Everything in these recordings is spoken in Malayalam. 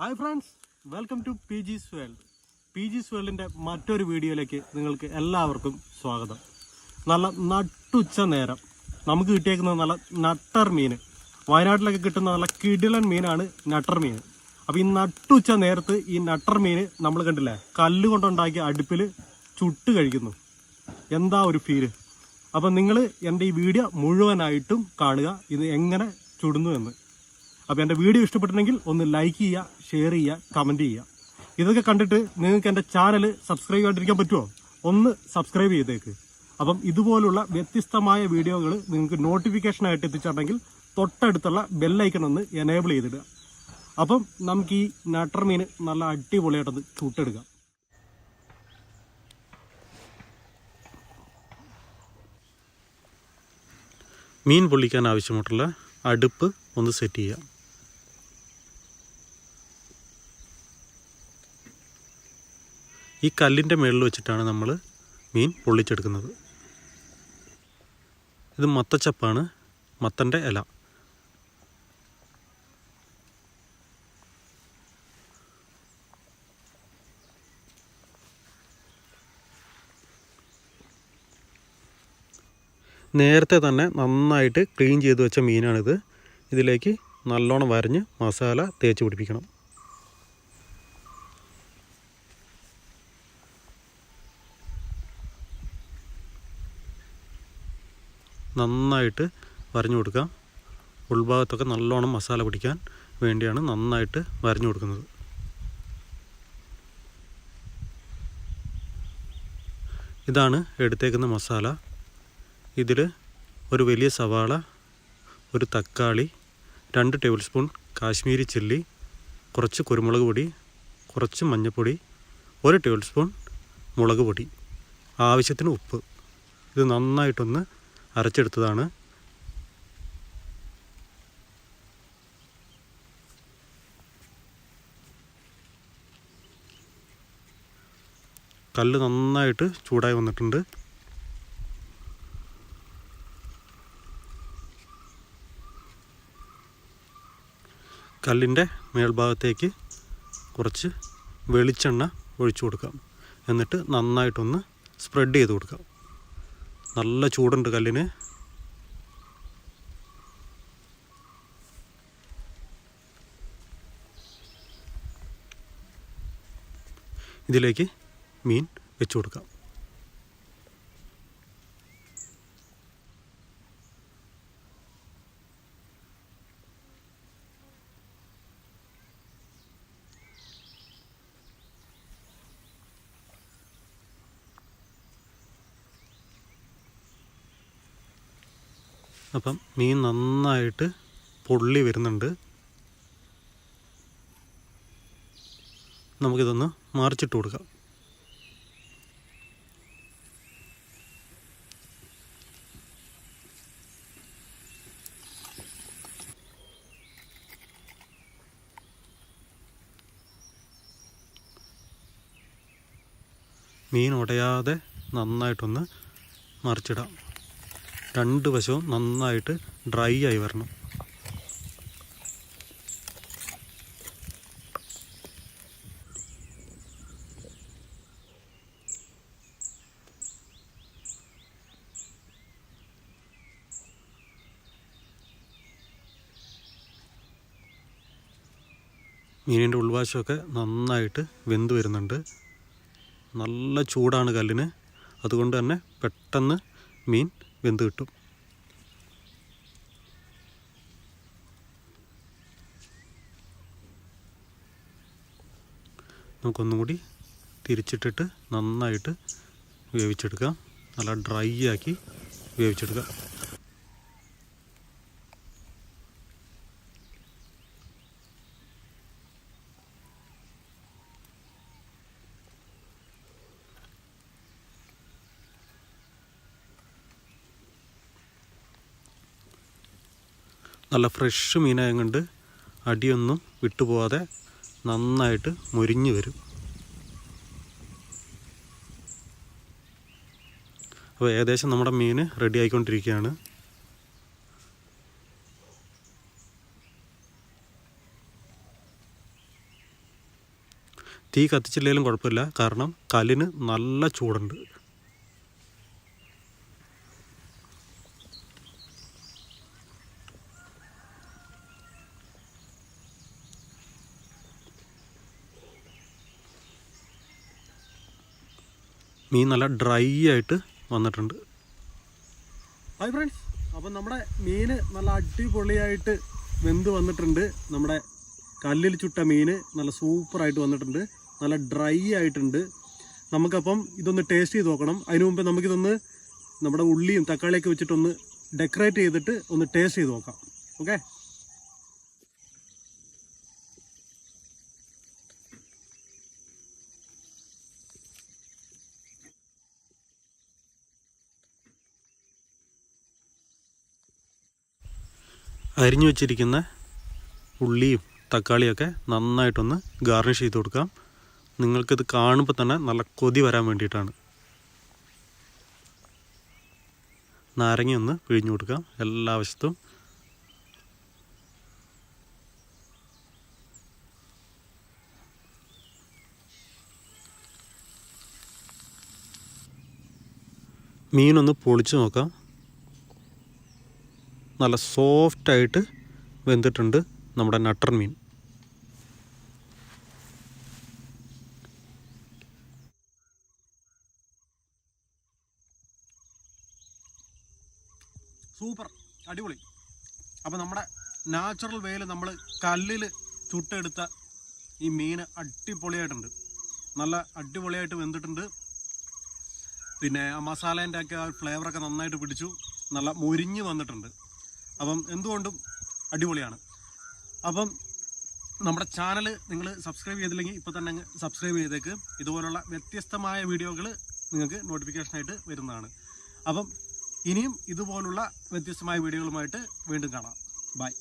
Hi friends welcome to P G world P G വേൾഡിന്റെ മറ്റൊരു വീഡിയോയിലേക്ക് നിങ്ങൾക്ക് എല്ലാവർക്കും സ്വാഗതം. നല്ല നട്ടുച്ച നേരം. നമുക്ക് കിട്ടിയേക്കുന്ന നല്ല നട്ടർ മീൻ. വയനാട്ടിലൊക്കെ കിട്ടുന്ന നല്ല കിടിലൻ മീനാണ് നട്ടർ മീൻ. അപ്പോൾ ഈ നട്ടുച്ച നേരത്ത് ഈ നട്ടർ മീൻ നമ്മൾ കണ്ടില്ലേ? കല്ല് കൊണ്ടുണ്ടാക്കിയ അടുപ്പിൽ ചുട്ട് കഴിക്കുന്നു. എന്താ ഒരു ഫീൽ അപ്പം നിങ്ങൾ എന്റെ ഈ വീഡിയോ മുഴുവനായിട്ടും കാണുക. ഇത് എങ്ങനെ ചുടുന്നു എന്ന്. അപ്പോൾ എന്റെ വീഡിയോ ഇഷ്ടപ്പെട്ടിട്ടുണ്ടെങ്കിൽ ഒന്ന് ലൈക്ക് ചെയ്യുക ഷെയർ ചെയ്യുക കമന്റ് ചെയ്യുക. ഇതൊക്കെ കണ്ടിട്ട് നിങ്ങൾക്ക് എന്റെ ചാനൽ സബ്സ്ക്രൈബ് ചെയ്തിരിക്കാൻ പറ്റുമോ ഒന്ന് സബ്സ്ക്രൈബ് ചെയ്തേക്ക്. അപ്പം ഇതുപോലുള്ള വ്യത്യസ്തമായ വീഡിയോകൾ നിങ്ങൾക്ക് നോട്ടിഫിക്കേഷനായിട്ട് എത്തിച്ചിട്ടുണ്ടെങ്കിൽ തൊട്ടടുത്തുള്ള ബെല്ലൈക്കൺ ഒന്ന് എനേബിൾ ചെയ്തിടുക. അപ്പം നമുക്ക് ഈ നട്ടർ മീൻ നല്ല അടിപൊളിയായിട്ടത് ചൂട്ടെടുക്ക. മീൻ പൊള്ളിക്കാൻ ആവശ്യമായിട്ടുള്ള അടുപ്പ് ഒന്ന് സെറ്റ് ചെയ്യാം ഈ കല്ലിന്റെ മുകളിൽ വെച്ചിട്ടാണ് നമ്മൾ മീൻ പൊള്ളിച്ചെടുക്കുന്നത്. ഇത് മത്തച്ചപ്പാണ് മത്തന്റെ ഇല. നേരത്തെ തന്നെ നന്നായിട്ട് ക്ലീൻ ചെയ്ത് വെച്ച മീനാണിത്. ഇതിലേക്ക് നല്ലോണം വരഞ്ഞ് മസാല തേച്ച് പിടിപ്പിക്കണം. നന്നായിട്ട് വരഞ്ഞു കൊടുക്കാം ഉൾഭാഗത്തൊക്കെ നല്ലോണം മസാല പിടിക്കാൻ വേണ്ടിയാണ് നന്നായിട്ട് വരഞ്ഞു കൊടുക്കുന്നത്. ഇതാണ് എടുത്തേക്കുന്ന മസാല. ഇതിൽ ഒരു വലിയ സവാള ഒരു തക്കാളി രണ്ട് ടേബിൾ സ്പൂൺ കാശ്മീരി ചില്ലി കുറച്ച് കുരുമുളക് പൊടി കുറച്ച് മഞ്ഞൾപ്പൊടി ഒരു ടേബിൾ സ്പൂൺ മുളക് പൊടി. ആവശ്യത്തിന് ഉപ്പ്. ഇത് നന്നായിട്ടൊന്ന് അരച്ചെടുത്തതാണ്. കല്ല് നന്നായിട്ട് ചൂടായി വന്നിട്ടുണ്ട്. കല്ലിന്റെ മേൽഭാഗത്തേക്ക് കുറച്ച് വെളിച്ചെണ്ണ ഒഴിച്ചു കൊടുക്കാം. എന്നിട്ട് നന്നായിട്ടൊന്ന് സ്പ്രെഡ് ചെയ്ത് കൊടുക്കാം. നല്ല ചൂടുണ്ട് കല്ലിന്. ഇതിലേക്ക് മീൻ വെച്ചു കൊടുക്കാം. അപ്പം മീൻ നന്നായിട്ട് പൊള്ളി വരുന്നുണ്ട്. നമുക്കിതൊന്ന് മറിച്ചിട്ട് കൊടുക്കാം. മീൻ ഉടയാതെ നന്നായിട്ടൊന്ന് മറിച്ചിടാം. രണ്ട് വശവും നന്നായിട്ട് ഡ്രൈ ആയി വരണം. മീനിന്റെ ഉൾവാശമൊക്കെ നന്നായിട്ട് വെന്ത് വരുന്നുണ്ട്. നല്ല ചൂടാണ് കല്ലിന്. അതുകൊണ്ട് തന്നെ പെട്ടെന്ന് മീൻ വെന്ത് കിട്ടും. നമുക്കൊന്നും കൂടി തിരിച്ചിട്ടിട്ട് നന്നായിട്ട് വേവിച്ചെടുക്കാം. നല്ല ഡ്രൈ ആക്കി വേവിച്ചെടുക്കാം. നല്ല ഫ്രഷ് മീനായ കൊണ്ട് അടിയൊന്നും വിട്ടുപോകാതെ നന്നായിട്ട് മുരിഞ്ഞ് വരും. അപ്പോൾ ഏകദേശം നമ്മുടെ മീൻ റെഡി ആയിക്കൊണ്ടിരിക്കുകയാണ്. തീ കത്തിച്ചില്ലെങ്കിലും കുഴപ്പമില്ല. കാരണം കല്ലിന് നല്ല ചൂടുണ്ട്. മീൻ നല്ല ഡ്രൈ ആയിട്ട് വന്നിട്ടുണ്ട്. ഹായ് ഫ്രണ്ട്സ് അപ്പം നമ്മുടെ മീൻ നല്ല അടിപൊളിയായിട്ട് വെന്ത് വന്നിട്ടുണ്ട്. നമ്മുടെ കല്ലിൽ ചുട്ട മീൻ നല്ല സൂപ്പറായിട്ട് വന്നിട്ടുണ്ട്. നല്ല ഡ്രൈ ആയിട്ടുണ്ട്. നമുക്കപ്പം ഇതൊന്ന് ടേസ്റ്റ് ചെയ്ത് നോക്കണം. അതിനു മുമ്പ് നമുക്കിതൊന്ന് നമ്മുടെ ഉള്ളിയും തക്കാളിയൊക്കെ വെച്ചിട്ടൊന്ന് ഡെക്കറേറ്റ് ചെയ്തിട്ട് ഒന്ന് ടേസ്റ്റ് ചെയ്ത് നോക്കാം. ഓക്കെ അരിഞ്ഞു വെച്ചിരിക്കുന്ന ഉള്ളിയും തക്കാളിയൊക്കെ നന്നായിട്ടൊന്ന് ഗാർണിഷ് ചെയ്ത് കൊടുക്കാം. നിങ്ങൾക്കിത് കാണുമ്പോൾ തന്നെ നല്ല കൊതി വരാൻ വേണ്ടിയിട്ടാണ്. നാരങ്ങ ഒന്ന് പിഴിഞ്ഞു കൊടുക്കാം എല്ലാ വശത്തും. മീനൊന്ന് പൊളിച്ചു നോക്കാം. നല്ല സോഫ്റ്റായിട്ട് വെന്തിട്ടുണ്ട് നമ്മുടെ നട്ടർ മീൻ. സൂപ്പർ. അടിപൊളി. അപ്പോൾ നമ്മുടെ നാച്ചുറൽ വേയിൽ നമ്മൾ കല്ലിൽ ചുട്ടെടുത്ത ഈ മീൻ അടിപൊളിയായിട്ടുണ്ട്. നല്ല അടിപൊളിയായിട്ട് വെന്തിട്ടുണ്ട്. പിന്നെ ആ മസാലേന്റെ ഒക്കെ ആ ഫ്ലേവറൊക്കെ നന്നായിട്ട് പിടിച്ചു. നല്ല മുരിഞ്ഞ് വന്നിട്ടുണ്ട്. അപ്പം എന്തുകൊണ്ടും അടിപൊളിയാണ്. അപ്പം നമ്മുടെ ചാനൽ നിങ്ങൾ സബ്സ്ക്രൈബ് ചെയ്തില്ലെങ്കിൽ ഇപ്പോൾ തന്നെ സബ്സ്ക്രൈബ് ചെയ്തേക്ക്. ഇതുപോലുള്ള വ്യത്യസ്തമായ വീഡിയോകൾ നിങ്ങൾക്ക് നോട്ടിഫിക്കേഷനായിട്ട് വരുന്നതാണ്. അപ്പം ഇനിയും ഇതുപോലുള്ള വ്യത്യസ്തമായ വീഡിയോകളുമായിട്ട് വീണ്ടും കാണാം. ബൈ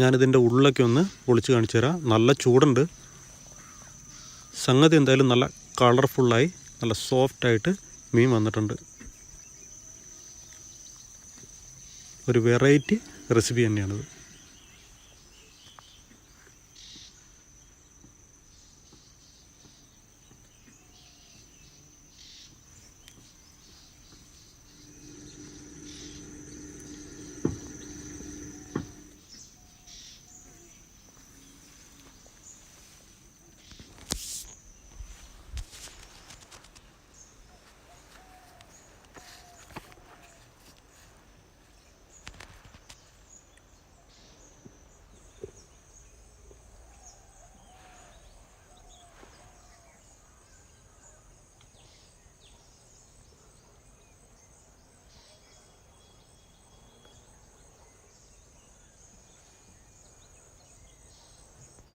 ഞാനിതിന്റെ ഉള്ളിലൊക്കെ ഒന്ന് പൊളിച്ച് കാണിച്ചു തരാം. നല്ല ചൂടുണ്ട്. സംഗതി എന്തായാലും നല്ല കളർഫുള്ളായി നല്ല സോഫ്റ്റായിട്ട് മീൻ വന്നിട്ടുണ്ട്. ഒരു വെറൈറ്റി റെസിപ്പി തന്നെയാണിത്.